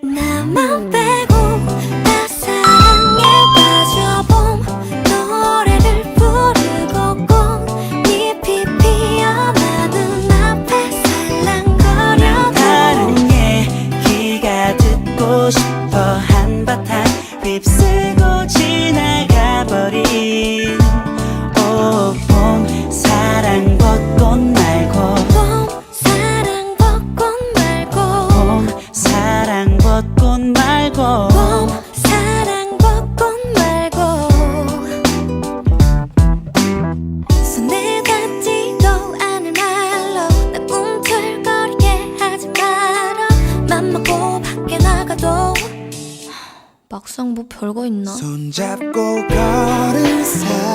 나만 빼고 다 사랑에 빠져봄 노래를 부르고 꽃잎이 피어나는 앞에 살랑거려도 다른 얘기가 듣고 싶어. 한바탕 휩쓸고 벚꽃 말고. 봄 사랑 벚꽃 말고. 손에 닿지도 않을 말로. 나 꿈틀거리게 하지 마라 맘 먹고 밖에 나가도. 막상 뭐 별거 있나? 손잡고 걸은 없는